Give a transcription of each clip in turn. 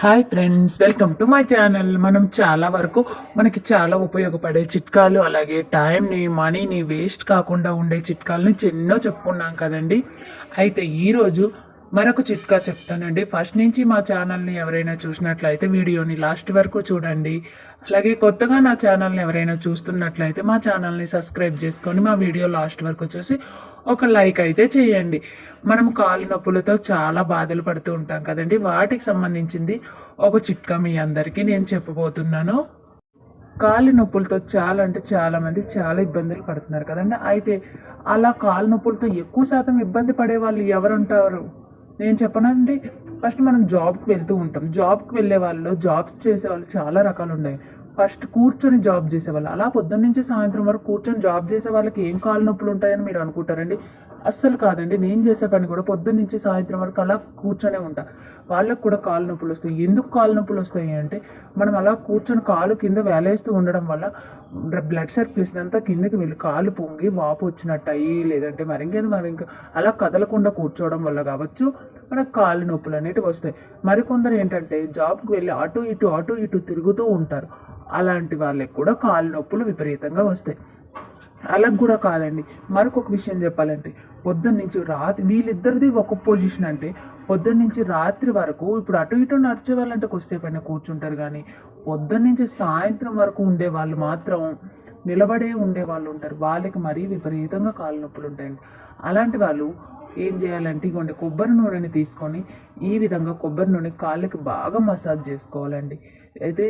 Hi friends welcome to my channel. మనం చాలా వరకు మనకి చాలా ఉపయోగపడే చిట్కాలు అలాగే టైంని మనీని వేస్ట్ కాకుండా ఉండే చిట్కాలని ఎన్నో చెప్పుకున్నాం కదండి. అయితే ఈరోజు మరొక చిట్కా చెప్తానండి. ఫస్ట్ నుంచి మా ఛానల్ని ఎవరైనా చూసినట్లయితే వీడియోని లాస్ట్ వరకు చూడండి. అలాగే కొత్తగా నా ఛానల్ని ఎవరైనా చూస్తున్నట్లయితే మా ఛానల్ని సబ్స్క్రైబ్ చేసుకొని మా వీడియో లాస్ట్ వరకు చూసి ఒక లైక్ అయితే చేయండి. మనం కాలు నొప్పులతో చాలా బాధలు పడుతూ ఉంటాం కదండి. వాటికి సంబంధించింది ఒక చిట్కా మీ అందరికీ నేను చెప్పబోతున్నాను. కాలు నొప్పులతో చాలా అంటే చాలామంది చాలా ఇబ్బందులు పడుతున్నారు కదండి. అయితే అలా కాలు నొప్పులతో ఎక్కువ శాతం ఇబ్బంది పడే వాళ్ళు ఎవరు ఉంటారు నేను చెప్పనండి ఫస్ట్ మనం జాబ్కి వెళ్తూ ఉంటాం. జాబ్కి వెళ్ళే వాళ్ళు జాబ్స్ చేసే వాళ్ళు చాలా రకాలు ఉన్నాయి. ఫస్ట్ కూర్చొని జాబ్ చేసేవాళ్ళు. అలా పొద్దున్న నుంచి సాయంత్రం వరకు కూర్చొని జాబ్ చేసే వాళ్ళకి ఏం కాలు నొప్పులు ఉంటాయని మీరు అనుకుంటారండి? అస్సలు కాదండి. నేను చేసే పని కూడా పొద్దున్న నుంచి సాయంత్రం వరకు అలా కూర్చొనే ఉంటా. వాళ్ళకు కూడా కాలు నొప్పులు వస్తాయి. ఎందుకు కాలు నొప్పులు వస్తాయి అంటే మనం అలా కూర్చొని కాలు కింద వేలేస్తూ ఉండడం వల్ల బ్లడ్ సర్క్యులేషన్ అంతా కిందకి వెళ్ళి కాలు పొంగి వాపు వచ్చినట్టు అయ్యి లేదంటే మరి ఇంకేది మరి ఇంకా అలా కదలకుండా కూర్చోవడం వల్ల కావచ్చు. మనకు కాలు నొప్పులు అనేటివి వస్తాయి. మరికొందరు ఏంటంటే జాబ్కి వెళ్ళి అటు ఇటు అటు ఇటు తిరుగుతూ ఉంటారు. అలాంటి వాళ్ళకి కూడా కాలు నొప్పులు విపరీతంగా వస్తాయి. అలా కూడా కాదండి. మరొక విషయం చెప్పాలంటే పొద్దున్న నుంచి రాత్రి వీళ్ళిద్దరిది ఒక పొజిషన్ అంటే పొద్దున్న నుంచి రాత్రి వరకు ఇప్పుడు అటు ఇటు నడిచే వాళ్ళంటే కొద్దిసేపైనా కూర్చుంటారు కానీ పొద్దున్న నుంచి సాయంత్రం వరకు ఉండే వాళ్ళు మాత్రం నిలబడే ఉండే వాళ్ళు ఉంటారు. వాళ్ళకి మరీ విపరీతంగా కాళ్ళ నొప్పులు ఉంటాయండి. అలాంటి వాళ్ళు ఏం చేయాలంటే ఇగోండి కొబ్బరి నూనెని తీసుకొని ఈ విధంగా కొబ్బరి నూనె కాళ్ళకి బాగా మసాజ్ చేసుకోవాలండి. అయితే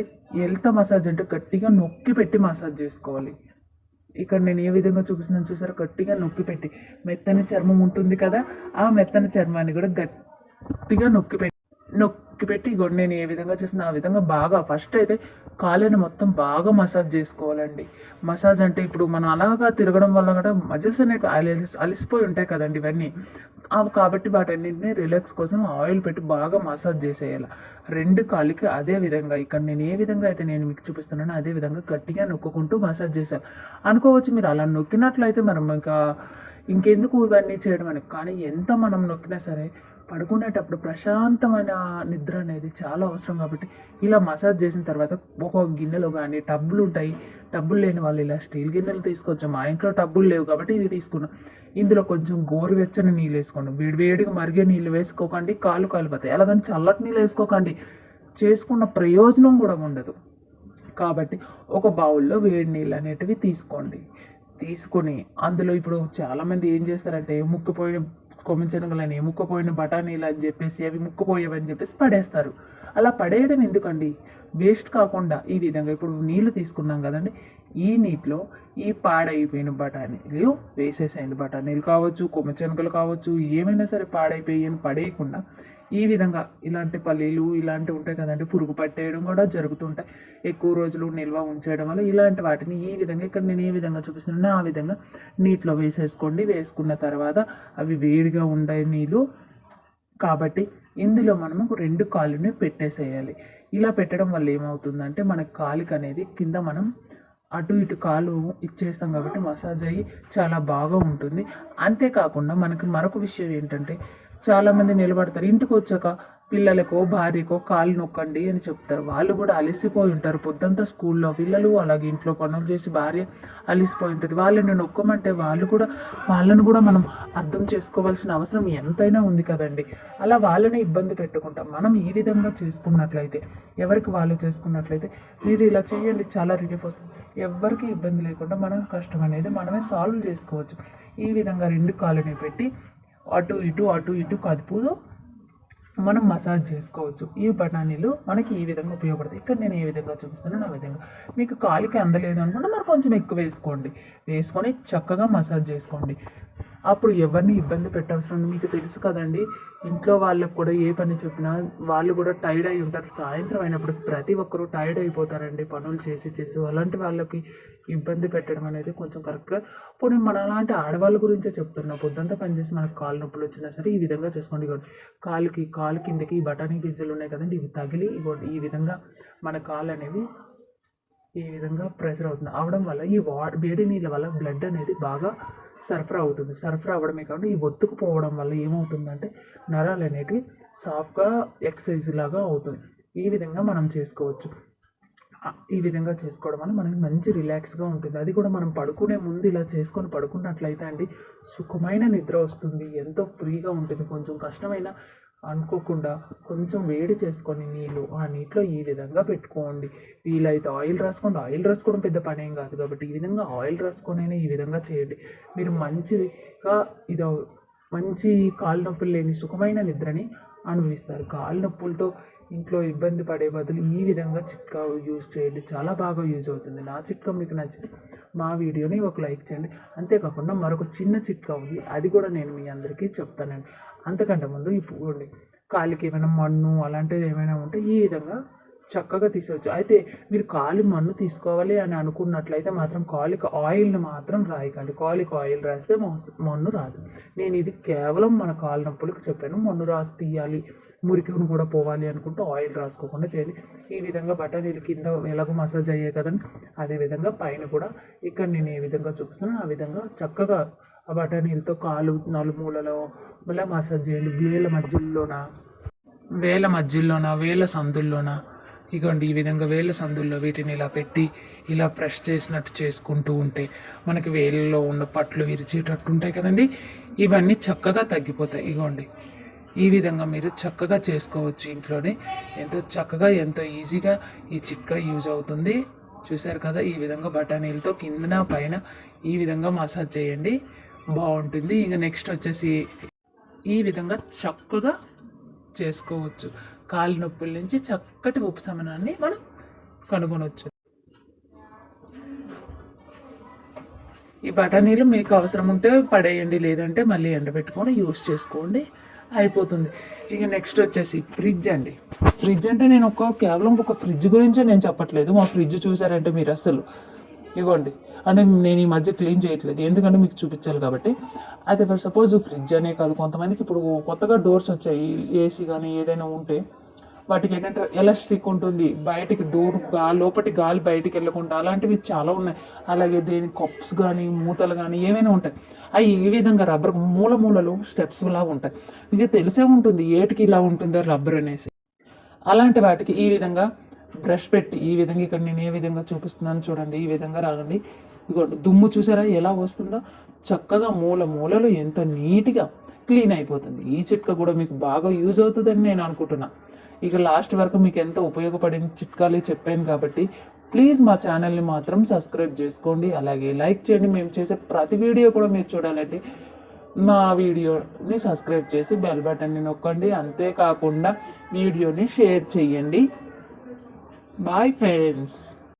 ఎంత మసాజ్ అంటే గట్టిగా నొక్కి పెట్టి మసాజ్ చేసుకోవాలి. ఇక్కడ నేను ఏ విధంగా చూపిస్తున్నాను చూసారో? గట్టిగా నొక్కి పెట్టి. మెత్తని చర్మం ఉంటుంది కదా ఆ మెత్తని చర్మాన్ని కూడా గట్టిగా నొక్కి పెట్టి. నొక్కి పెట్టి ఇగో నేను ఏ విధంగా చేస్తున్నా ఆ విధంగా బాగా ఫస్ట్ అయితే కాళ్ళని మొత్తం బాగా మసాజ్ చేసుకోవాలండి. మసాజ్ అంటే ఇప్పుడు మనం అలాగా తిరగడం వల్ల కూడా మజిల్స్ అనేవి అలిసి అలిసిపోయి ఉంటాయి కదండి ఇవన్నీ. అవి కాబట్టి వాటన్నింటినీ రిలాక్స్ కోసం ఆయిల్ పెట్టి బాగా మసాజ్ చేసేయాలి. రెండు కాళ్ళకి అదే విధంగా ఇక్కడ నేను ఏ విధంగా అయితే నేను మీకు చూపిస్తున్నానో అదే విధంగా గట్టిగా నొక్కుంటూ మసాజ్ చేశాను అనుకోవచ్చు మీరు అలా నొక్కినట్లయితే మనం ఇంకా ఇంకెందుకు ఇవన్నీ చేయడం అని. కానీ ఎంత మనం నొక్కినా సరే పడుకునేటప్పుడు ప్రశాంతమైన నిద్ర అనేది చాలా అవసరం కాబట్టి ఇలా మసాజ్ చేసిన తర్వాత ఒక గిన్నెలో కానీ టబ్బులు ఉంటాయి టబ్బులు లేని వాళ్ళు ఇలా స్టీల్ గిన్నెలు తీసుకోవచ్చు మా ఇంట్లో టబ్బులు లేవు కాబట్టి ఇది తీసుకున్నాం. ఇందులో కొంచెం గోరువెచ్చని నీళ్ళు వేసుకోండి. వేడి వేడిగా మరిగే నీళ్ళు వేసుకోకండి కాలు కాలిపోతాయి. అలాగని చల్లటి నీళ్ళు వేసుకోకండి. చేసుకున్న ప్రయోజనం కూడా ఉండదు. కాబట్టి ఒక బౌల్లో వేడి నీళ్ళు అనేటివి తీసుకోండి. తీసుకొని అందులో ఇప్పుడు చాలామంది ఏం చేస్తారంటే ముక్కుపోయిన కొమ్మి ముక్కుపోయిన బఠానీలు అని చెప్పేసి అవి ముక్కుపోయేవని చెప్పేసి పడేస్తారు. అలా పడేయడం ఎందుకండి? వేస్ట్ కాకుండా ఈ విధంగా ఇప్పుడు నీళ్ళు తీసుకున్నాం కదండి. ఈ నీటిలో ఈ పాడైపోయిన బఠానీలు వేసేసేయండి బఠానీలు కావచ్చు కొమ్మి కావచ్చు ఏమైనా సరే పాడైపోయి పడేయకుండా ఈ విధంగా ఇలాంటి పల్లీలు ఇలాంటివి ఉంటాయి కదండి పురుగు పట్టేయడం కూడా జరుగుతుంటాయి. ఎక్కువ రోజులు నిల్వ ఉంచేయడం వల్ల ఇలాంటి వాటిని ఈ విధంగా ఇక్కడ నేను ఏ విధంగా చూపిస్తున్నానో ఆ విధంగా నీటిలో వేసేసుకోండి. వేసుకున్న తర్వాత అవి వేడిగా ఉండే నీళ్ళు కాబట్టి ఇందులో మనము రెండు కాళ్ళని పెట్టేసేయాలి. ఇలా పెట్టడం వల్ల ఏమవుతుందంటే మన కాలికి అనేది కింద మనం అటు ఇటు కాలు ఇచ్చేస్తాం కాబట్టి మసాజ్ అయ్యి చాలా బాగా ఉంటుంది. అంతేకాకుండా మనకి మరొక విషయం ఏంటంటే చాలామంది నిలబడతారు. ఇంటికి వచ్చాక పిల్లలకో భార్యకో కాలు నొక్కండి అని చెప్తారు. వాళ్ళు కూడా అలసిపోయి ఉంటారు. పొద్దంతా స్కూల్లో పిల్లలు అలాగే ఇంట్లో పనులు చేసి భార్య అలసిపోయి ఉంటుంది. వాళ్ళని నొక్కమంటే వాళ్ళు కూడా వాళ్ళను కూడా మనం అర్థం చేసుకోవాల్సిన అవసరం ఎంతైనా ఉంది కదండి. అలా వాళ్ళని ఇబ్బంది పెట్టుకుంటాం. మనం ఈ విధంగా చేసుకున్నట్లయితే ఎవరికి వాళ్ళు చేసుకున్నట్లయితే మీరు ఇలా చేయండి చాలా రిలీఫ్ వస్తుంది. ఎవరికి ఇబ్బంది లేకుండా మనం కష్టం అనేది మనమే సాల్వ్ చేసుకోవచ్చు. ఈ విధంగా రెండు కాలుని పెట్టి అటు ఇటు అటు ఇటు కదుపుతూ మనం మసాజ్ చేసుకోవచ్చు. ఈ బఠానీలు మనకి ఈ విధంగా ఉపయోగపడతాయి. ఇక్కడ నేను ఏ విధంగా చూపిస్తానో ఆ విధంగా. మీకు కాలికి అందలేదు అనుకుంటే మరి కొంచెం ఎక్కువ వేసుకోండి. వేసుకొని చక్కగా మసాజ్ చేసుకోండి. అప్పుడు ఎవరిని ఇబ్బంది పెట్టవసరం మీకు తెలుసు కదండి. ఇంట్లో వాళ్ళకు కూడా ఏ పని చెప్పినా వాళ్ళు కూడా టైర్డ్ అయి ఉంటారు. సాయంత్రం అయినప్పుడు ప్రతి ఒక్కరూ టైర్డ్ అయిపోతారండి. పనులు చేసి చేసి అలాంటి వాళ్ళకి ఇబ్బంది పెట్టడం అనేది కొంచెం కరెక్ట్గా ఇప్పుడు మన అలాంటి ఆడవాళ్ళ గురించే చెప్తున్నా. పొద్దుంతా పనిచేసి మనకు కాలు నొప్పులు వచ్చినా సరే ఈ విధంగా చేసుకోండి. ఇగోండి కాలుకి కాలు కిందకి బఠానీ గింజలు ఉన్నాయి కదండి. ఇవి తగిలి ఇవ్వండి ఈ విధంగా మన కాలు అనేవి ఈ విధంగా ప్రెషర్ అవుతుంది. అవడం వల్ల ఈ వా వేడి నీళ్ళ వల్ల బ్లడ్ అనేది బాగా సరఫరా అవుతుంది. సరఫరా అవ్వడమే కాకుండా ఈ ఒత్తుకుపోవడం వల్ల ఏమవుతుందంటే నరాలు అనేటివి సాఫ్ట్గా ఎక్సర్సైజ్ లాగా అవుతుంది ఈ విధంగా మనం చేసుకోవచ్చు. ఈ విధంగా చేసుకోవడం వల్ల మనకి మంచి రిలాక్స్గా ఉంటుంది. అది కూడా మనం పడుకునే ముందు ఇలా చేసుకొని పడుకున్నట్లయితే అండి సుఖమైన నిద్ర వస్తుంది. ఎంతో ఫ్రీగా ఉంటుంది. కొంచెం కష్టమైన అనుకోకుండా కొంచెం వేడి చేసుకొని నీళ్ళు ఆ నీటిలో ఈ విధంగా పెట్టుకోండి. వీలైతే ఆయిల్ రాసుకోండి. ఆయిల్ రాసుకోవడం పెద్ద పని ఏం కాదు కాబట్టి ఈ విధంగా ఆయిల్ రాసుకొని ఈ విధంగా చేయండి. మీరు మంచిగా ఇదో మంచి కాలు నొప్పులు లేని సుఖమైన నిద్రని అనుభవిస్తారు. కాలు నొప్పులతో ఇంట్లో ఇబ్బంది పడే బదులు ఈ విధంగా చిట్కా యూజ్ చేయండి. చాలా బాగా యూజ్ అవుతుంది. నా చిట్కా మీకు నచ్చింది. మా వీడియోని ఒక లైక్ చేయండి. అంతేకాకుండా మరొక చిన్న చిట్కా ఉంది. అది కూడా నేను మీ అందరికీ చెప్తానండి. అంతకంటే ముందు ఇప్పుడు కాలికి ఏమైనా మన్ను అలాంటిది ఏమైనా ఉంటే ఈ విధంగా చక్కగా తీసేవచ్చు అయితే మీరు కాలి మన్ను తీసుకోవాలి అని అనుకున్నట్లయితే మాత్రం కాలికి ఆయిల్ని మాత్రం రాయకండి. కాలికి ఆయిల్ రాస్తే మన్ను రాదు. నేను ఇది కేవలం మన కాలు నొప్పులకు చెప్పాను. మన్ను రాసి తీయాలి మురికిని కూడా పోవాలి అనుకుంటే ఆయిల్ రాసుకోకుండా చేయాలి ఈ విధంగా బఠానీలు కింద ఎలాగో మసాజ్ అయ్యాయి కదండి అదే విధంగా పైన కూడా ఇక్కడ నేను ఏ విధంగా చూపిస్తున్నాను. ఆ విధంగా చక్కగా ఆ బఠానీలతో కాలు నలుమూలలో మళ్ళీ మసాజ్ చేయాలి వేల మధ్యలోన? వేల మధ్యలోన? వేల సందుల్లోన? ఇగోండి ఈ విధంగా వేల సందుల్లో వీటిని ఇలా పెట్టి ఇలా ప్రెస్ చేసినట్టు చేసుకుంటూ ఉంటే మనకి వేలలో ఉన్న పట్లు విరిచేటట్టు ఉంటాయి కదండి? ఇవన్నీ చక్కగా తగ్గిపోతాయి. ఇగోండి ఈ విధంగా మీరు చక్కగా చేసుకోవచ్చు ఇంట్లోనే. ఎంతో చక్కగా ఎంతో ఈజీగా ఈ చిట్కా యూజ్ అవుతుంది. చూశారు కదా ఈ విధంగా బఠానీలతో కిందన పైన ఈ విధంగా మసాజ్ చేయండి. బాగుంటుంది. ఇంకా నెక్స్ట్ వచ్చేసి ఈ విధంగా చక్కగా చేసుకోవచ్చు. కాలు నొప్పుల నుంచి చక్కటి ఉపశమనాన్ని మనం కనుగొనవచ్చు ఈ బఠానీలు మీకు అవసరం ఉంటే పడేయండి లేదంటే మళ్ళీ ఎండబెట్టుకొని యూస్ చేసుకోండి అయిపోతుంది. ఇక నెక్స్ట్ వచ్చేసి ఫ్రిడ్జ్ అండి. ఫ్రిడ్జ్ అంటే నేను ఒక కేవలం ఒక ఫ్రిడ్జ్ గురించే నేను చెప్పట్లేదు. మా ఫ్రిడ్జ్ చూసారంటే మీరు అసలు ఇగోండి. అంటే నేను ఈ మధ్య క్లీన్ చేయట్లేదు. ఎందుకంటే మీకు చూపించాలి కాబట్టి. అయితే ఫర్ సపోజ్ ఫ్రిడ్జ్ అనే కాదు. కొంతమందికి ఇప్పుడు కొత్తగా డోర్స్ వచ్చాయి. ఏసీ కానీ ఏదైనా ఉంటే వాటికి ఏంటంటే ఎలాస్టిక్ ఉంటుంది. బయటికి డోర్ లోపటి గాలి బయటికి వెళ్ళకుండా అలాంటివి చాలా ఉన్నాయి. అలాగే దేని కప్స్ కానీ మూతలు కానీ ఏమైనా ఉంటాయి. అవి ఈ విధంగా రబ్బర్ మూల మూలలు స్టెప్స్ లాగా ఉంటాయి. మీకు తెలిసే ఉంటుంది. ఏటికి ఇలా ఉంటుందో రబ్బర్ అనేసి. అలాంటి వాటికి ఈ విధంగా బ్రష్ పెట్టి ఈ విధంగా ఇక్కడ నేను ఏ విధంగా చూపిస్తున్నాను చూడండి ఈ విధంగా రాగండి. ఇదిగోండి దుమ్ము చూసారా? ఎలా వస్తుందో? చక్కగా మూల మూలలు ఎంత నీట్గా క్లీన్ అయిపోతుంది. ఈ చిట్కా కూడా మీకు బాగా యూజ్ అవుతుందని నేను అనుకుంటున్నా. ఇక లాస్ట్ వరకు మీకు ఎంత ఉపయోగపడిన చిట్కాలు చెప్పాను కాబట్టి ప్లీజ్ మా ఛానల్ని మాత్రం సబ్స్క్రైబ్ చేసుకోండి. అలాగే లైక్ చేయండి. మేము చేసే ప్రతి వీడియో కూడా మీరు చూడాలంటే మా వీడియోని సబ్స్క్రైబ్ చేసి బెల్ బటన్ని నొక్కండి. అంతేకాకుండా వీడియోని షేర్ చేయండి. Bye friends